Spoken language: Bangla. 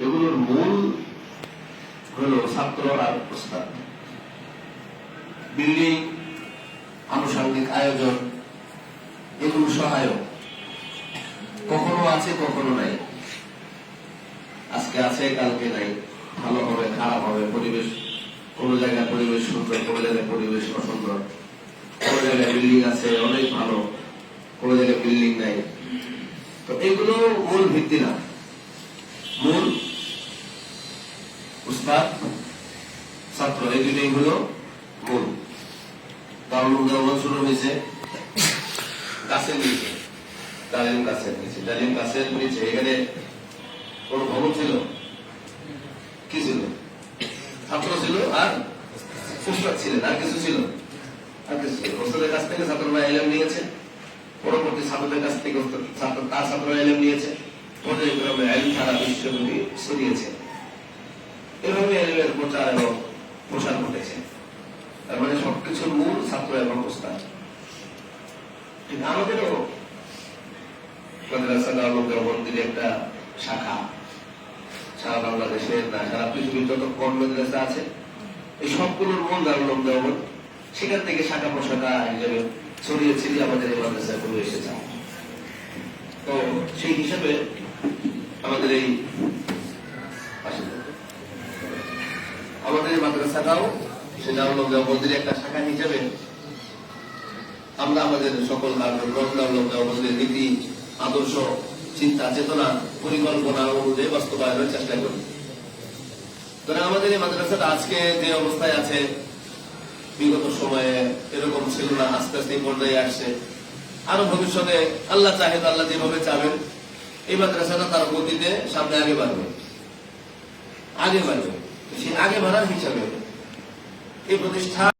এগুলোর মূল হলো ছাত্র আর প্রস্তাব। বিল্ডিং, আনুষঙ্গিক আয়োজন এগুলো সহায়ক। কখনো আছে, কখনো নাই। আজকে আছে, কালকে নাই। ভালো হবে, খারাপ হবে, পরিবেশ কোন জায়গায় পরিবেশ সুন্দর, কোন জায়গায় পরিবেশ অসুন্দর। কোন জায়গায় বিল্ডিং আছে, অনেক ভালো। কোন জায়গায় বিল্ডিং নাই। তো এগুলো মূল ভিত্তি না মূল উস্তাদ ছাত্র, এই দুটাই হলো মূল। শুরু হয়েছে নিচে নিচে নিচে। এখানে ভবন ছিল? কি ছিল? ছাত্র ছিল আর উস্তাদ ছিলেন, আর কিছু ছিল? আর কিছু ছিল। কাছ থেকে ছাত্ররা এলাম নিয়েছে। পরবর্তী ছাত্রদের কাছ থেকে ছাত্র তার নিয়েছে। আইন সারা বিশ্বব্যাপী ছড়িয়েছে। এভাবে এলমের প্রচার এবং প্রসার ঘটেছে। তার মানে সবকিছুর মূল ছাত্র এবং প্রস্তাব ঠিক আমাদেরও মাদ্রাসা একটা শাখা। সারা বাংলাদেশের না সারা পৃথিবীর যত কম মাদ্রাসা আছে, এই সবগুলোর মূল দারুল দেওবন সেখান থেকে শাখা প্রশাখা হিসেবে ছড়িয়ে ছিটিয়ে আমাদের এই মাদ্রাসাগুলো এসেছে। তো সেই হিসাবে আমাদের এই আমাদের মাদ্রাসাটাও সেটা হলো দেওবন্দির একটা শাখা হিসেবে। আমরা আমাদের সকল কার্যক্রম দেওবন্দ দেওবন্দের নীতি, আদর্শ, চিন্তা, চেতনা, পরিকল্পনা অনুযায়ী বাস্তবায়নের চেষ্টা করি। ধরে আমাদের এই মাদ্রাসাটা আজকে যে অবস্থায় আছে, বিগত সময়ে এরকম ছিল না, আস্তে আস্তে পর্যায়ে আসছে। আরও ভবিষ্যতে আল্লাহ চাহে তো আল্লাহ যেভাবে চাবেন, এই মাদ্রাসাটা তার গতিতে সামনে আগে বাড়বে। আগে বাড়বে। সেই আগে বাড়ার হিসাবে এই প্রতিষ্ঠান